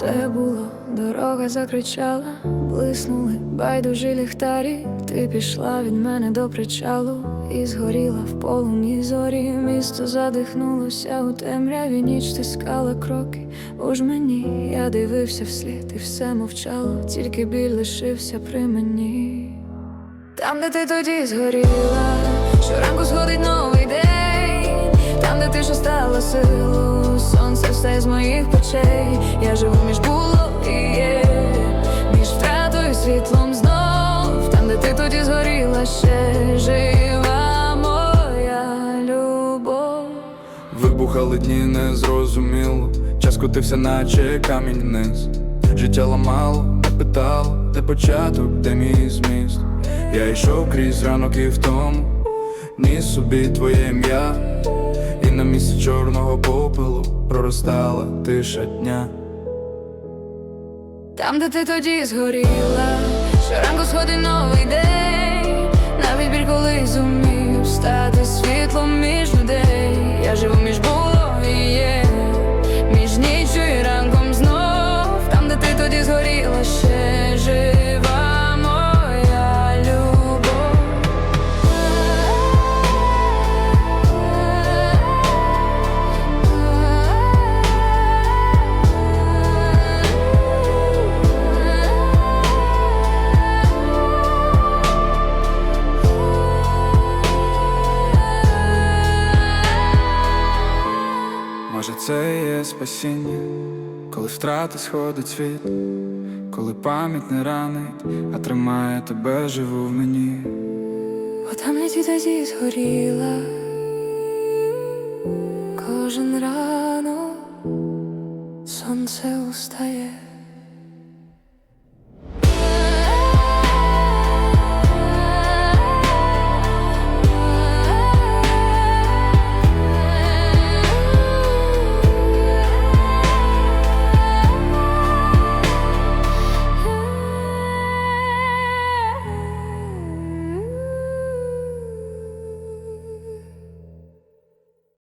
все було, дорога закричала, блиснули байдужі ліхтарі. Ти пішла від мене до причалу і згоріла в полум'ї зорі. Місто задихнулося у темряві, ніч стискала кроки. У жмені я дивився вслід, і все мовчало, тільки біль лишився при мені. Там, де ти тоді згоріла, щоранку сходить новий день, там, де ти ще стала силу, встає з моїх очей. Я живу між було і є, між втратою світлом знов, там, де ти тоді згоріла, ще жива моя любов. Вибухали дні незрозуміло. Час котився, наче камінь вниз. Життя ламало, не питало, де початок, де мій зміст. Я йшов крізь ранок і втому. Ніс собі твоє ім'я. І на місці чорного попелу проростала тиша дня. Там, де ти тоді згоріла, щоранку сходить новий день, навіть біль коли зумів стати світлом між людей. Я живу між було і є, між нічою і ранком це є спасіння, коли втрати сходить світ, коли пам'ять не ранить, а тримає тебе живу в мені. Бо там не тоді згоріла Кожен рано сонце устає